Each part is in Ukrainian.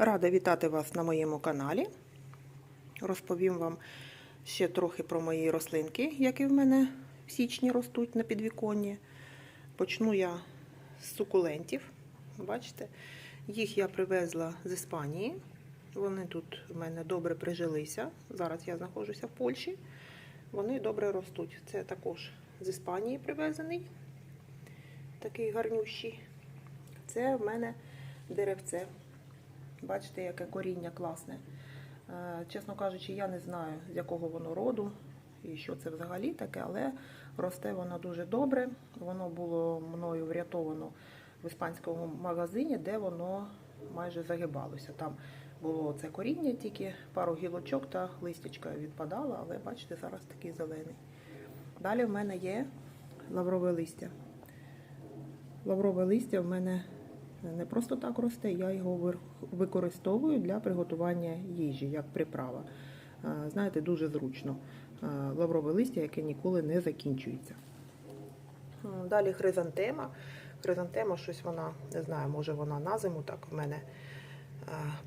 Рада вітати вас на моєму каналі. Розповім вам ще трохи про мої рослинки, які в мене в січні ростуть на підвіконні. Почну я з сукулентів. Бачите, їх я привезла з Іспанії. Вони тут в мене добре прижилися. Зараз я знаходжуся в Польщі. Вони добре ростуть. Це також з Іспанії привезений. Такий гарнющий. Це в мене деревце. Бачите, яке коріння класне. Е, Чесно кажучи, я не знаю, з якого воно роду і що це взагалі таке, але росте воно дуже добре. Воно було мною врятовано в іспанському магазині, де воно майже загибалося. Там було це коріння, тільки пару гілочок та листячка відпадала, але бачите, зараз такий зелений. Далі в мене є лаврове листя. Лаврове листя в мене не просто так росте, я його використовую для приготування їжі, як приправа. Е, Знаєте, дуже зручно. Е, Лаврове листя, яке ніколи не закінчується. Далі хризантема. Хризантема, щось вона, не знаю, може вона на зиму так в мене е,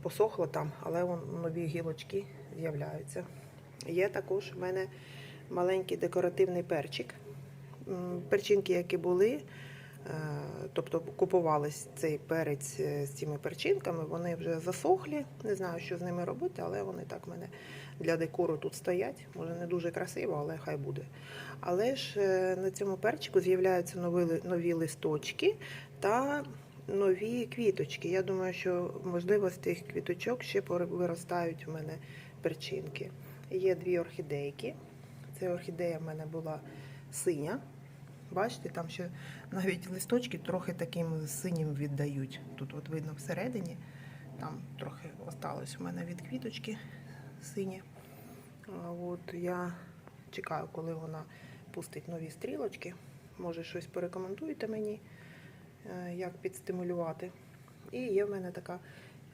посохла там, але вон, нові гілочки з'являються. Є також в мене маленький декоративний перчик. Перчинки, які були, Е, Тобто купувались цей перець е, з цими перчинками, вони вже засохлі. Не знаю, що з ними робити, але вони так в мене для декору тут стоять. Може, не дуже красиво, але хай буде. Але ж е, на цьому перчику з'являються нові, нові листочки та нові квіточки. Я думаю, що можливо з тих квіточок ще виростають у мене перчинки. Є дві орхідейки. Це орхідея в мене була синя. Бачите, там ще навіть листочки трохи таким синім віддають. Тут от видно всередині, там трохи осталось у мене від квіточки сині. От я чекаю, коли вона пустить нові стрілочки. Може, щось порекомендуєте мені, е, як підстимулювати. І є в мене така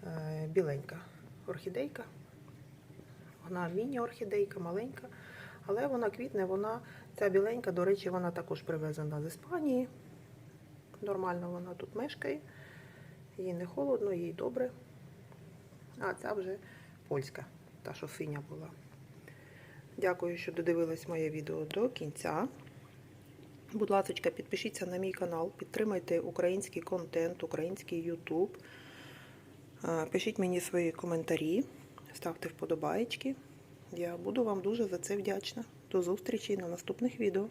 е, біленька орхідейка. Вона міні-орхідейка, маленька, але вона квітне, вона ця біленька, до речі, вона також привезена з Іспанії. Нормально вона тут мешкає. Їй не холодно, їй добре. А ця вже польська, та що синя була. Дякую, що додивились моє відео до кінця. Будь ласка, підпишіться на мій канал, підтримайте український контент, український YouTube. Е, Пишіть мені свої коментарі, ставте вподобаєчки. Я буду вам дуже за це вдячна. До зустрічі на наступних відео.